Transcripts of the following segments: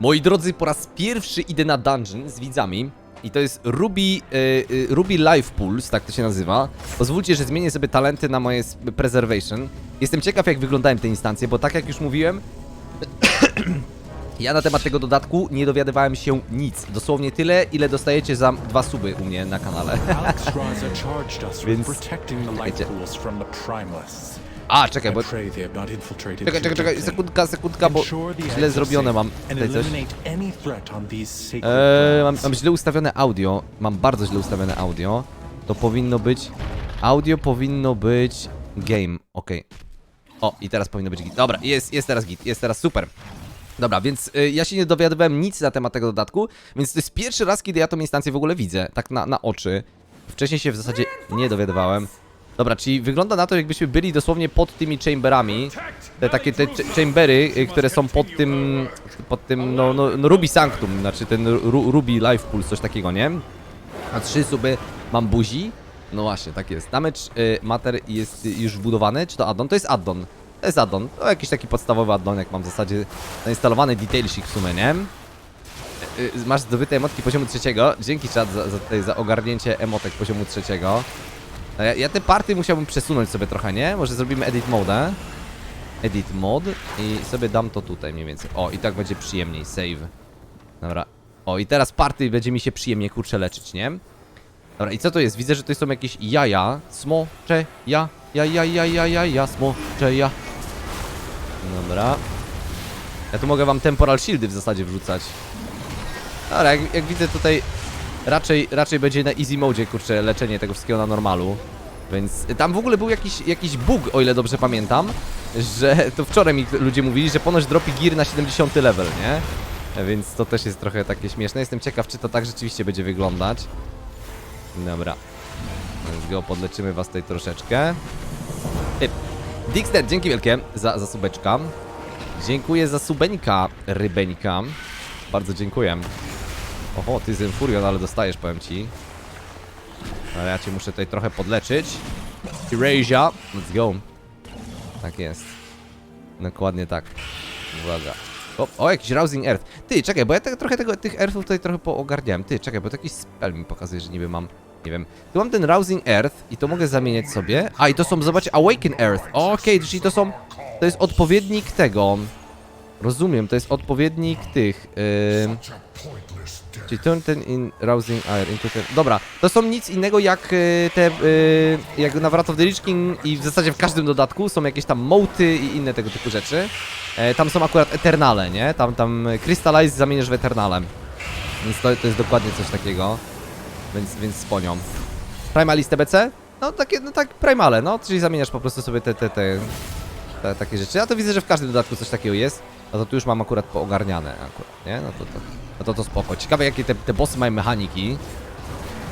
Moi drodzy, po raz pierwszy idę na dungeon z widzami. I to jest Ruby, y, y, Ruby Life Pulse, tak to się nazywa. Pozwólcie, że zmienię sobie talenty na moje Preservation. Jestem ciekaw, jak wyglądają te instancje, bo tak jak już mówiłem, ja na temat tego dodatku nie dowiadywałem się nic. Dosłownie tyle, ile dostajecie za dwa suby u mnie na kanale. Więc- A, czekaj, bo... Czekaj, czekaj, czekaj, sekundka, sekundka, bo źle zrobione mam. Tutaj coś. Eee, mam, mam źle ustawione audio. Mam bardzo źle ustawione audio. To powinno być. Audio powinno być. Game. Okej. O, i teraz powinno być git. Dobra, jest, jest teraz git, jest teraz super. Dobra, więc y, ja się nie dowiadywałem nic na temat tego dodatku, więc to jest pierwszy raz, kiedy ja tą instancję w ogóle widzę, tak na, na oczy. Wcześniej się w zasadzie nie dowiadywałem. Dobra, czyli wygląda na to, jakbyśmy byli dosłownie pod tymi chamberami. Te takie te ch- chambery, y, które są pod tym, pod tym, no, no, no Ruby Sanctum, znaczy ten Ru, Ruby Life Pulse, coś takiego, nie? A trzy suby mam buzi. No właśnie, tak jest. Damage y, Matter jest już wbudowany. Czy to addon? To jest addon. To jest addon. To jakiś taki podstawowy addon, jak mam w zasadzie zainstalowany detailsik w sumie, nie? Y, y, Masz zdobyte emotki poziomu trzeciego. Dzięki czat za, za, za ogarnięcie emotek poziomu trzeciego. No Ja, ja te party musiałbym przesunąć sobie trochę, nie? Może zrobimy edit mode. Edit mode i sobie dam to tutaj mniej więcej. O, i tak będzie przyjemniej. Save. Dobra. O, i teraz party będzie mi się przyjemnie kurczę leczyć, nie? Dobra, i co to jest? Widzę, że to są jakieś jaja. Smocze, ja, ja, ja, ja, ja, ja, ja, smocze, ja. Dobra. Ja tu mogę wam temporal shieldy w zasadzie wrzucać. Dobra, jak, jak widzę tutaj raczej, raczej będzie na easy mode, kurczę, leczenie tego wszystkiego na normalu. Więc tam w ogóle był jakiś, jakiś bug, o ile dobrze pamiętam, że to wczoraj mi ludzie mówili, że ponoć dropi gear na 70 level, nie? Więc to też jest trochę takie śmieszne. Jestem ciekaw, czy to tak rzeczywiście będzie wyglądać. Dobra. Let's go, podleczymy was tutaj troszeczkę. Yp. Dixter, dzięki wielkie za, za subeczka. Dziękuję za subeńka, rybeńka. Bardzo dziękuję. Oho, ty Zenfurion, ale dostajesz, powiem ci. Ale ja cię muszę tutaj trochę podleczyć. Erasure. Let's go. Tak jest. Dokładnie tak. Uwaga. O, o, jakiś Rousing Earth. Ty, czekaj, bo ja te, trochę tego, tych Earthów tutaj trochę poogarniałem. Ty, czekaj, bo to jakiś spell mi pokazuje, że niby mam, nie wiem. Tu mam ten Rousing Earth i to mogę zamieniać sobie. A, i to są, zobacz, Awaken Earth. Okej, czyli to są, to jest odpowiednik tego. Rozumiem, to jest odpowiednik tych. Czyli turn ten in rousing air into ten... Dobra, to są nic innego jak y, te, y, jak na Wrath of the Lich King i w zasadzie w każdym dodatku są jakieś tam mołty i inne tego typu rzeczy. E, tam są akurat Eternale, nie? Tam, tam Crystallize zamieniasz w Eternale. Więc to, to jest dokładnie coś takiego. Więc, więc sponią. Primalist TBC? No takie, no tak, Primale, no, czyli zamieniasz po prostu sobie te, te, te, te takie rzeczy. Ja to widzę, że w każdym dodatku coś takiego jest. No to tu już mam akurat poogarniane akurat, nie? No to, to, no to to spoko. Ciekawe jakie te, te bossy mają mechaniki.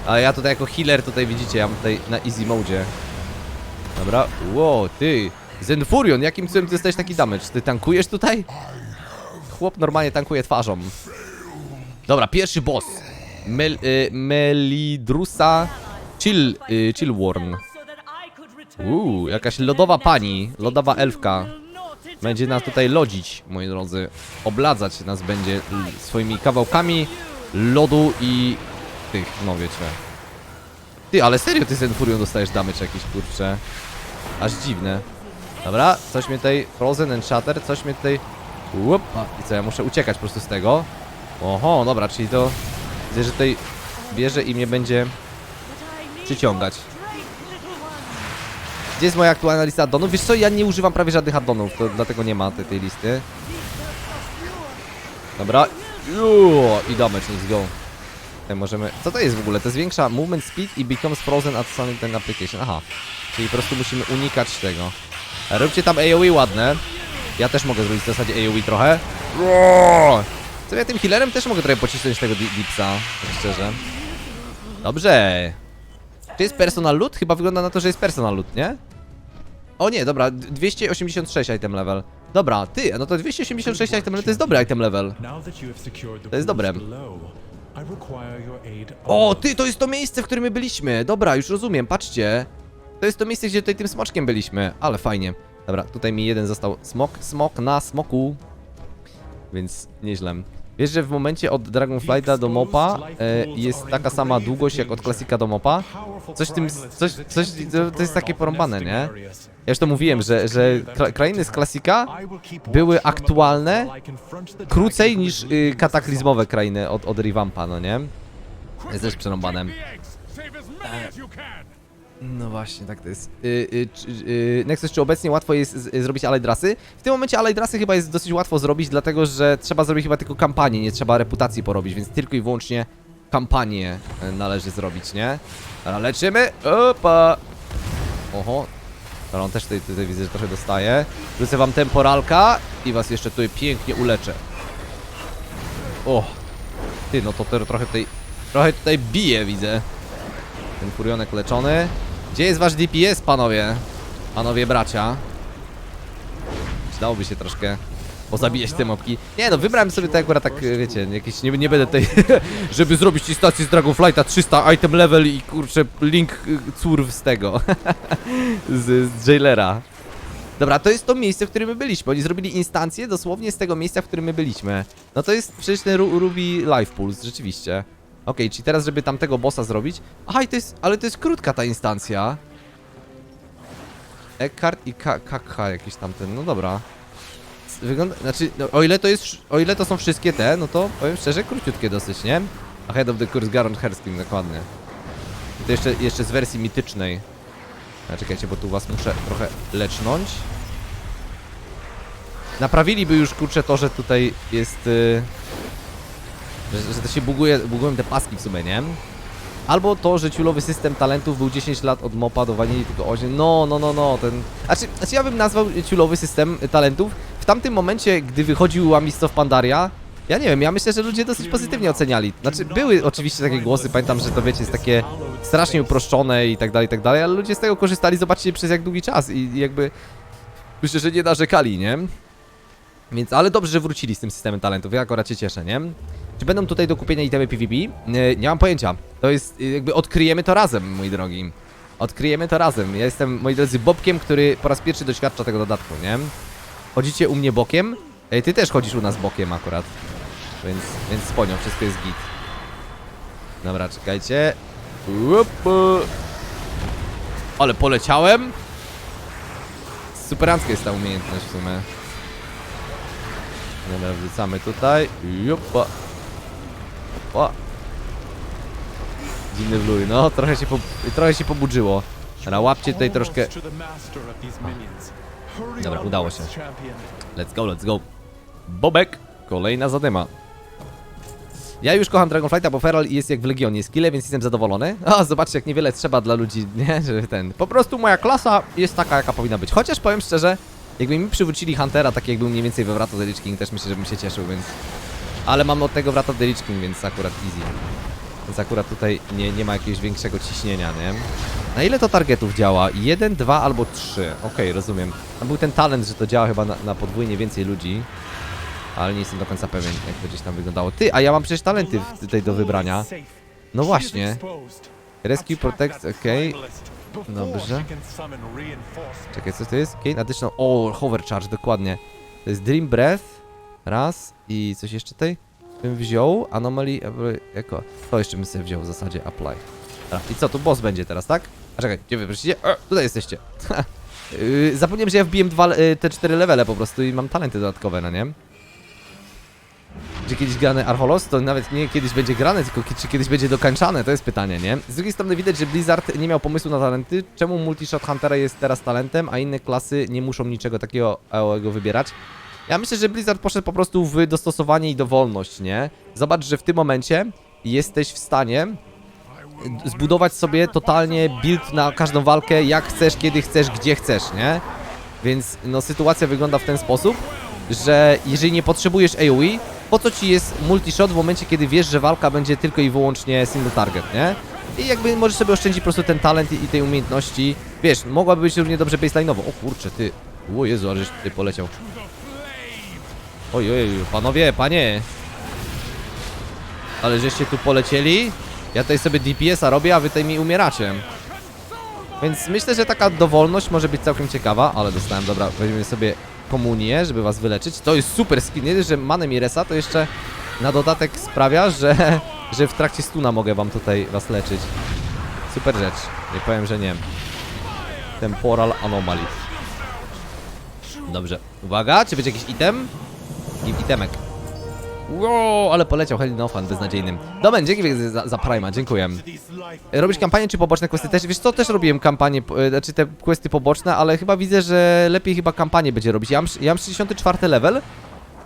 A ja tutaj jako healer tutaj widzicie, ja mam tutaj na easy mode. Dobra, wow, ty. Zenfurion, jakim cudem ty jesteś taki damage? Ty tankujesz tutaj? Chłop normalnie tankuje twarzą. Dobra, pierwszy boss. Mel, y, Melidrusa Chill, y, Chillworn. Uuu, jakaś lodowa pani, lodowa elfka. Będzie nas tutaj lodzić, moi drodzy. Obladzać nas będzie swoimi kawałkami lodu i tych, no wiecie. Ty, ale serio ty Zenfurion dostajesz damage jakiś, kurczę. Aż dziwne. Dobra, coś mnie tutaj, Frozen and Shatter, coś mnie tutaj... Łup, i co, ja muszę uciekać po prostu z tego. Oho, dobra, czyli to... Widzę, że tutaj bierze i mnie będzie przyciągać. Gdzie jest moja aktualna lista addonów? Wiesz co, ja nie używam prawie żadnych addonów, to dlatego nie ma tej, tej listy. Dobra. I damage, let's go. Tutaj możemy... Co to jest w ogóle? To zwiększa movement speed i becomes frozen at sonic ten application. Aha. Czyli po prostu musimy unikać tego. Róbcie tam AoE ładne. Ja też mogę zrobić w zasadzie AoE trochę. Co ja tym healerem też mogę trochę pocisnąć tego di- dipsa, tak szczerze. Dobrze. Czy jest personal loot? Chyba wygląda na to, że jest personal loot, nie? O nie, dobra, d- 286 item level. Dobra, ty, no to 286 item level to jest dobry item level. To jest dobre. O, ty, to jest to miejsce, w którym my byliśmy. Dobra, już rozumiem, patrzcie. To jest to miejsce, gdzie tutaj tym smoczkiem byliśmy, ale fajnie. Dobra, tutaj mi jeden został smok, smok na smoku. Więc nieźle. Wiesz, że w momencie od Dragonflighta do Mopa e, jest taka sama długość jak od klasika do Mopa? Coś tym, coś, coś, to- jest takie porąbane, nie? Ja już to mówiłem, że, że kra krainy z klasika były aktualne krócej niż y, kataklizmowe krainy od, od Revampa, no nie? Jest też przerąbane. No właśnie, tak to jest. Y, y, czy- y, Nexus, czy obecnie łatwo jest z, zrobić Allidrasy? W tym momencie Allidrasy chyba jest dosyć łatwo zrobić, dlatego że trzeba zrobić chyba tylko kampanię, nie trzeba reputacji porobić, więc tylko i wyłącznie kampanię y, należy zrobić, nie? Dobra, leczymy. Opa! Oho. Dobra, on też tutaj, tutaj widzę, że trochę dostaje. Wrócę wam temporalka i was jeszcze tutaj pięknie uleczę. O! Ty, no to trochę tutaj, trochę tutaj bije, widzę. Ten furionek leczony. Gdzie jest wasz DPS, panowie? Panowie bracia. Przydałoby się troszkę pozabijać te mopki. Nie no, wybrałem sobie to akurat tak, wiecie, jakieś, nie, nie będę tutaj, żeby zrobić ci stację z Dragonflighta 300 item level i kurczę, link y, curw z tego, z, z Jailera. Dobra, to jest to miejsce, w którym my byliśmy. Oni zrobili instancję dosłownie z tego miejsca, w którym my byliśmy. No to jest przecież ten Ru Ruby Life Pulse, rzeczywiście. Okej, czyli teraz, żeby tamtego bossa zrobić... Aha, to jest, ale to jest krótka ta instancja. Eckhart i Ka- Kakha jakiś tamten, no dobra. Wygląda, znaczy, no, o ile to jest, o ile to są wszystkie te, no to powiem szczerze, króciutkie dosyć, nie? Ahead of the Curse Garon Herskim, dokładnie. I to jeszcze, jeszcze z wersji mitycznej. A czekajcie, bo tu was muszę trochę lecznąć. Naprawiliby już kurczę to, że tutaj jest. y, że, że to się buguje, bugują te paski w sumie, nie? Albo to, że ciulowy system talentów był 10 lat od mopa do wanili tylko 8. No, no, no, no, ten. Znaczy, znaczy ja bym nazwał ciulowy system y, talentów. W tamtym momencie, gdy wychodził Amistow Pandaria, ja nie wiem, ja myślę, że ludzie dosyć pozytywnie oceniali. Znaczy, były oczywiście takie głosy, pamiętam, że to wiecie, jest takie strasznie uproszczone i tak dalej, i tak dalej, ale ludzie z tego korzystali, zobaczcie, przez jak długi czas i jakby myślę, że nie narzekali, nie? Więc, ale dobrze, że wrócili z tym systemem talentów, ja akurat się cieszę, nie? Czy będą tutaj do kupienia itemy PvP? Nie, nie mam pojęcia. To jest, jakby odkryjemy to razem, mój drogi. Odkryjemy to razem. Ja jestem, moi drodzy, Bobkiem, który po raz pierwszy doświadcza tego dodatku, nie? Chodzicie u mnie bokiem? Ej, ty też chodzisz u nas bokiem akurat. Więc, więc sponią, wszystko jest git. Dobra, czekajcie. Upu. Ale poleciałem. Superancka jest ta umiejętność w sumie. Dobra, wrzucamy tutaj. Jupa. O. Dziwny wluj, no trochę się, po, trochę się pobudziło. Dobra, łapcie tutaj troszkę. Dobra, udało się. Let's go, let's go. Bobek, kolejna zadyma. Ja już kocham Dragonflighta, bo Feral jest jak w Legionie skille, więc jestem zadowolony. A, zobaczcie, jak niewiele trzeba dla ludzi, nie? Że ten... Po prostu moja klasa jest taka, jaka powinna być. Chociaż powiem szczerze, jakby mi przywrócili Huntera, tak jak był mniej więcej we Wrath of the Lich King, też myślę, że bym się cieszył, więc... Ale mam od tego Wrath of the Lich King, więc akurat easy. Więc akurat tutaj nie, nie ma jakiegoś większego ciśnienia, nie? Na ile to targetów działa? Jeden, dwa albo trzy. Okej, rozumiem. Tam był ten talent, że to działa chyba na, na podwójnie więcej ludzi. Ale nie jestem do końca pewien, jak to gdzieś tam wyglądało. Ty, a ja mam przecież talenty tutaj do wybrania. No właśnie. Rescue, Protect, okej. Dobrze. Czekaj, co to jest? Gain additional... O, Hover Charge, dokładnie. To jest Dream Breath. Raz. I coś jeszcze tutaj? Bym wziął. Anomaly... Jako... To jeszcze bym sobie wziął w zasadzie. Apply. I co, tu boss będzie teraz, tak? A czekaj, gdzie wy wrócicie? E, tutaj jesteście. Yy, zapomniałem, że ja wbiłem dwa, y, te cztery levele po prostu i mam talenty dodatkowe, no nie? Czy kiedyś grane Archolos? To nawet nie kiedyś będzie grane, tylko czy kiedyś będzie dokończane, to jest pytanie, nie? Z drugiej strony widać, że Blizzard nie miał pomysłu na talenty. Czemu Multishot Huntera jest teraz talentem, a inne klasy nie muszą niczego takiego AOE wybierać? Ja myślę, że Blizzard poszedł po prostu w dostosowanie i dowolność, nie? Zobacz, że w tym momencie jesteś w stanie zbudować sobie totalnie build na każdą walkę, jak chcesz, kiedy chcesz, gdzie chcesz, nie? Więc no sytuacja wygląda w ten sposób, że jeżeli nie potrzebujesz AoE, po co ci jest multishot w momencie, kiedy wiesz, że walka będzie tylko i wyłącznie single target, nie? I jakby możesz sobie oszczędzić po prostu ten talent i, i tej umiejętności. Wiesz, mogłaby być równie dobrze baseline'owo. O kurczę, ty. O Jezu, ale żeś ty poleciał. Oj, oj, panowie, panie. Ale żeście tu polecieli. Ja tutaj sobie DPS-a robię, a wy tutaj mi umieracie. Więc myślę, że taka dowolność może być całkiem ciekawa, ale dostałem, dobra, weźmiemy sobie komunię, żeby was wyleczyć. To jest super skin, nie że manem i resa, to jeszcze na dodatek sprawia, że, że w trakcie stuna mogę wam tutaj was leczyć. Super rzecz. Nie powiem, że nie. Temporal Anomaly. Dobrze. Uwaga, czy będzie jakiś item? I itemek. Wow, ale poleciał Helinofan beznadziejnym. Dobra, dzięki za, za Prima, dziękuję. Robisz kampanię czy poboczne questy też? Wiesz co, też robiłem kampanię, e, znaczy te questy poboczne, ale chyba widzę, że lepiej chyba kampanię będzie robić. Ja mam, ja mam 64 level,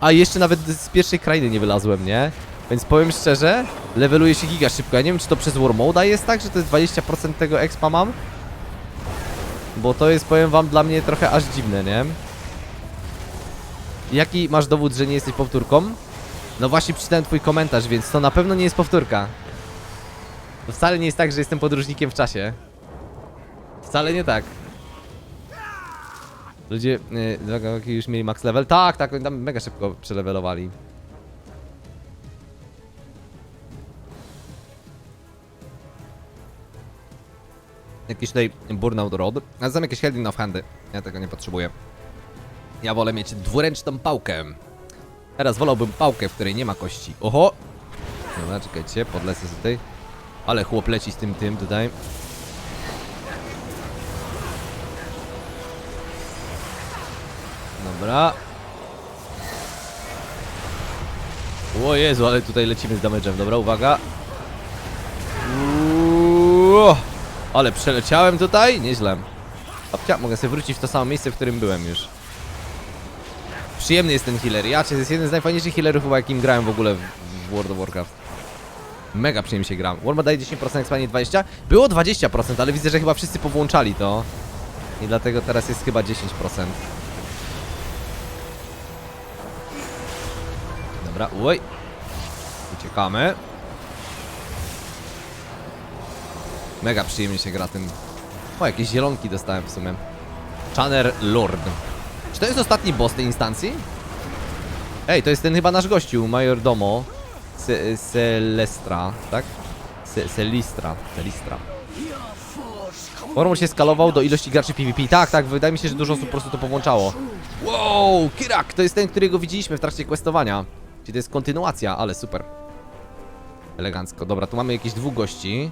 a jeszcze nawet z pierwszej krainy nie wylazłem, nie? Więc powiem szczerze, leveluje się giga szybko. Ja nie wiem, czy to przez War Mode'a jest tak, że to jest 20% tego expa mam? Bo to jest, powiem wam, dla mnie trochę aż dziwne, nie? Jaki masz dowód, że nie jesteś powtórką? No właśnie przeczytałem twój komentarz, więc to na pewno nie jest powtórka. To wcale nie jest tak, że jestem podróżnikiem w czasie. Wcale nie tak. Ludzie, yy, już mieli max level? Tak, tak, oni tam mega szybko przelewelowali. Jakiś tutaj burnout rod. A znam jakieś Helding of Handy. Ja tego nie potrzebuję. Ja wolę mieć dwuręczną pałkę. Teraz wolałbym pałkę, w której nie ma kości. Oho! Dobra, czekajcie, podlecę tutaj. Ale chłop leci z tym tym tutaj. Dobra. O Jezu, ale tutaj lecimy z damage'em. Dobra, uwaga. Uuu, ale przeleciałem tutaj? Nieźle. Babcia, mogę sobie wrócić w to samo miejsce, w którym byłem już. Przyjemny jest ten healer. Ja to jest jeden z najfajniejszych healerów chyba jakim grałem w ogóle w World of Warcraft. Mega przyjemnie się gram. Warma daje 10%, expanie 20%. Było 20%, ale widzę, że chyba wszyscy powłączali to. I dlatego teraz jest chyba 10%. Dobra, oj. Uciekamy. Mega przyjemnie się gra tym. O, jakieś zielonki dostałem w sumie. Channer Lord. Czy to jest ostatni boss tej instancji? Ej, to jest ten chyba nasz gościu, Major Domo. Se, Celestra, tak? Se, Celistra, Celistra. Forum się skalował do ilości graczy PvP. Tak, tak, wydaje mi się, że dużo osób po prostu to powłączało. Wow, Kirak, to jest ten, którego widzieliśmy w trakcie questowania. Czyli to jest kontynuacja, ale super. Elegancko. Dobra, tu mamy jakieś dwóch gości.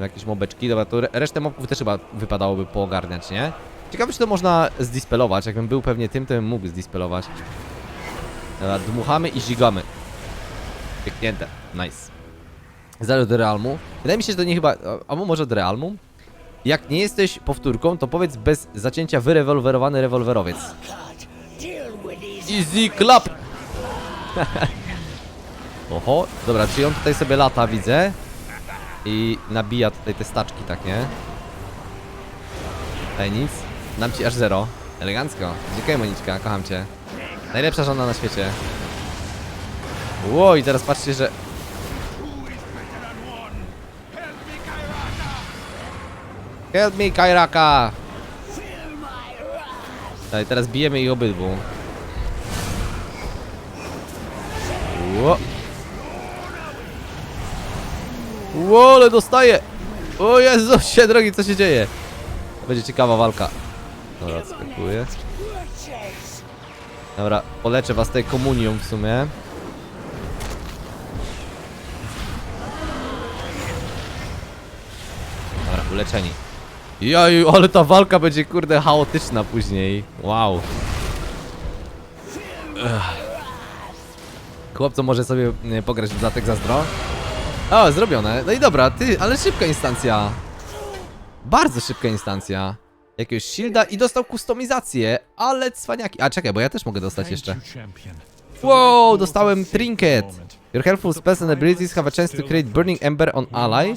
Jakieś mobeczki. Dobra, to re- resztę mobków też chyba wypadałoby poogarniać, nie? Ciekawe, czy to można zdispelować. Jakbym był pewnie tym, to bym mógł zdispelować. Dobra, dmuchamy i żigamy. Pięknięte. Nice. Zależy do realmu. Wydaje mi się, że to nie chyba... Albo może od realmu? Jak nie jesteś powtórką, to powiedz bez zacięcia wyrewolwerowany rewolwerowiec. Easy clap! Oho, dobra, czyli on tutaj sobie lata, widzę. I nabija tutaj te staczki, tak nie? Ej, nic. Dam ci aż zero. Elegancko. Dziękuję, Moniczka, kocham cię. Najlepsza żona na świecie. Ło, i teraz patrzcie, że... Help me, Kairaka! Daj, teraz bijemy ich obydwu. Ło! Ło, ale dostaję! O Jezu, się drogi, co się dzieje? Będzie ciekawa walka. Dobra, skakuję. Dobra, poleczę was tej komunią w sumie. Dobra, uleczeni. Jaju, ale ta walka będzie kurde chaotyczna później. Wow. Chłopco może sobie nie, pograć w dodatek zazdro. O, zrobione. No i dobra, ty, ale szybka instancja. Bardzo szybka instancja. Jakiegoś shielda i dostał kustomizację, ale cwaniaki. A czekaj, bo ja też mogę dostać jeszcze. Wow, dostałem trinket. Your helpful spells and abilities have a chance to create burning ember on ally.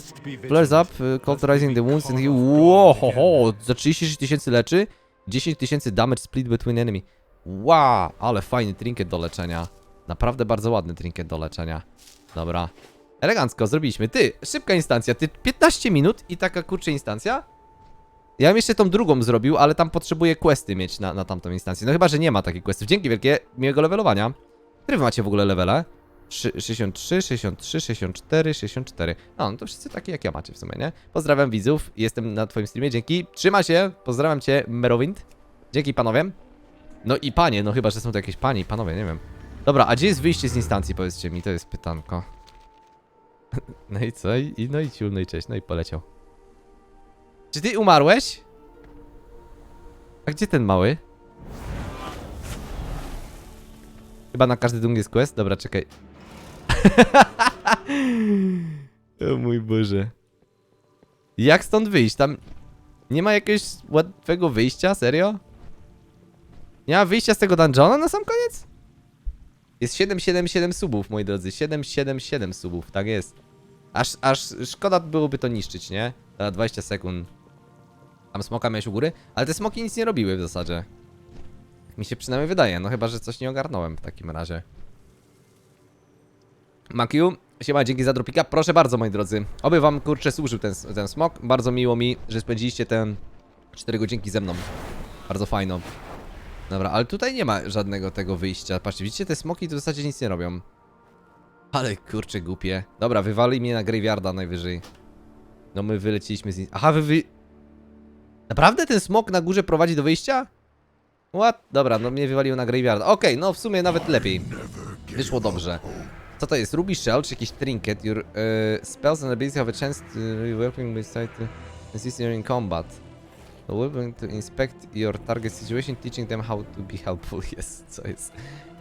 Flares up, uh, cauterizing the wounds and he... Wow, ho, ho, za 36 tysięcy leczy. 10 tysięcy damage split between enemy. Wow, ale fajny trinket do leczenia. Naprawdę bardzo ładny trinket do leczenia. Dobra. Elegancko, zrobiliśmy. Ty, szybka instancja. Ty, 15 minut i taka kurczę instancja? Ja bym jeszcze tą drugą zrobił, ale tam potrzebuję questy mieć na, na tamtą instancję. No chyba, że nie ma takich questów. Dzięki wielkie, miłego levelowania. Które wy macie w ogóle levele? Trzy- 63, 63, 64, 64. No, no to wszyscy takie jak ja macie w sumie, nie? Pozdrawiam widzów, jestem na twoim streamie, dzięki. Trzyma się, pozdrawiam cię, Merowind. Dzięki panowie. No i panie, no chyba, że są to jakieś panie i panowie, nie wiem. Dobra, a gdzie jest wyjście z instancji, powiedzcie mi, to jest pytanko. No i co? I, no i ciul, no i cześć, no i poleciał. Czy ty umarłeś? A gdzie ten mały? Chyba na każdy dung jest quest? Dobra, czekaj. o mój Boże. Jak stąd wyjść? Tam nie ma jakiegoś łatwego wyjścia? Serio? Nie ma wyjścia z tego dungeona na sam koniec? Jest 777 subów, moi drodzy. 777 subów, tak jest. Aż, aż szkoda byłoby to niszczyć, nie? Za 20 sekund. Tam smoka miałeś u góry, ale te smoki nic nie robiły w zasadzie. Mi się przynajmniej wydaje, no chyba, że coś nie ogarnąłem w takim razie. Makiu, siema, dzięki za dropika. Proszę bardzo, moi drodzy. Oby wam, kurczę, służył ten, ten smok. Bardzo miło mi, że spędziliście te 4 godzinki ze mną. Bardzo fajno. Dobra, ale tutaj nie ma żadnego tego wyjścia. Patrzcie, widzicie, te smoki tu w zasadzie nic nie robią. Ale kurczę, głupie. Dobra, wywali mnie na graveyarda najwyżej. No my wyleciliśmy z nim. Aha, wy wy... Naprawdę ten smok na górze prowadzi do wyjścia? What? Dobra, no mnie wywalił na graveyarda. Okej, no w sumie nawet lepiej. Wyszło dobrze. Co to jest? Ruby Shell czy jakiś trinket? Your uh, spells and abilities have a chance to reworking with side to assist you in combat. The weapon to inspect your target situation, teaching them how to be helpful. Jest, co jest?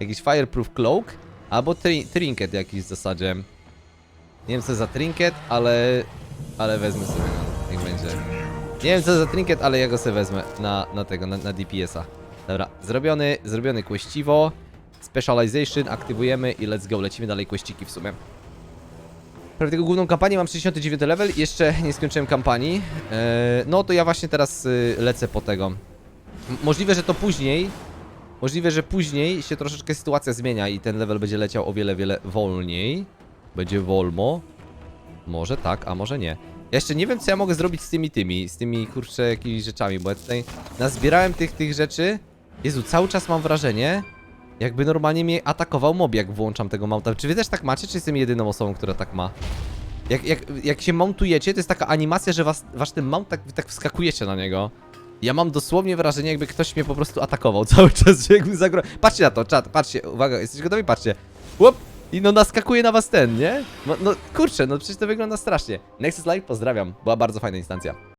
Jakiś fireproof cloak? Albo tri trinket jakiś w zasadzie. Nie wiem co za trinket, ale... Ale wezmę sobie, no, niech będzie. Nie wiem co za trinket, ale ja go sobie wezmę na, na tego, na, na DPS-a. Dobra, zrobiony, zrobiony questivo. Specialization, aktywujemy i let's go, lecimy dalej questyki w sumie. Prawie tego główną kampanię mam 69 level, jeszcze nie skończyłem kampanii. Eee, no to ja właśnie teraz y, lecę po tego. M możliwe, że to później. Możliwe, że później się troszeczkę sytuacja zmienia i ten level będzie leciał o wiele, wiele wolniej. Będzie wolmo. Może tak, a może nie. Ja jeszcze nie wiem, co ja mogę zrobić z tymi tymi, z tymi kurczę jakimiś rzeczami, bo ja tutaj nazbierałem tych, tych rzeczy. Jezu, cały czas mam wrażenie, jakby normalnie mnie atakował mob, jak włączam tego mounta. Czy wy też tak macie, czy jestem jedyną osobą, która tak ma? Jak, jak, jak się mountujecie, to jest taka animacja, że was, wasz ten mount tak, tak wskakujecie na niego. Ja mam dosłownie wrażenie, jakby ktoś mnie po prostu atakował cały czas, że jakbym zagro... Patrzcie na to, czat, patrzcie, uwaga, jesteście gotowi? Patrzcie. Łop! I no naskakuje na was ten, nie? No, no kurczę, no przecież to wygląda strasznie. Nexus Live, pozdrawiam, była bardzo fajna instancja.